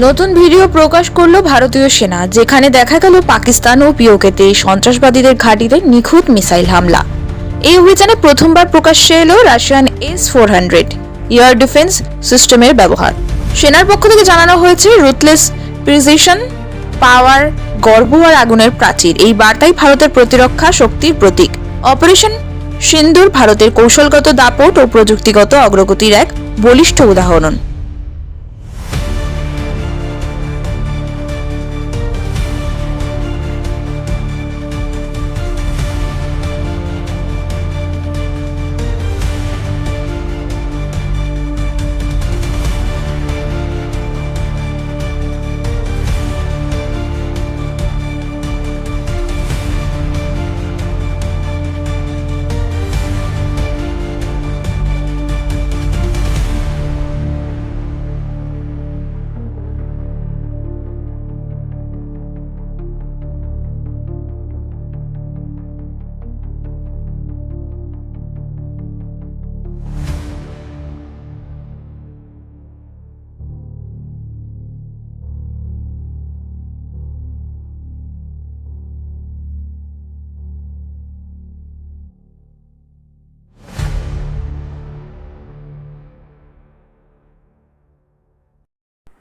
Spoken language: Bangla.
নতুন ভিডিও প্রকাশ করল ভারতীয় সেনা, যেখানে দেখা গেল পাকিস্তান ও পিওকেতে সন্ত্রাসবাদীদের ঘাঁটিতে নিখুঁত মিসাইল হামলা। এই অভিযানে প্রথমবার প্রকাশ্যে এলো Russian S four hundred, air defence সিস্টেমের ব্যবহার। সেনার পক্ষ থেকে জানানো হয়েছে, রুথলেস প্রিজিশন পাওয়ার গর্ব আর আগুনের প্রাচীর। এই বার্তাই ভারতের প্রতিরক্ষা শক্তির প্রতীক। অপারেশন সিন্দুর ভারতের কৌশলগত দাপট ও প্রযুক্তিগত অগ্রগতির এক বলিষ্ঠ উদাহরণ।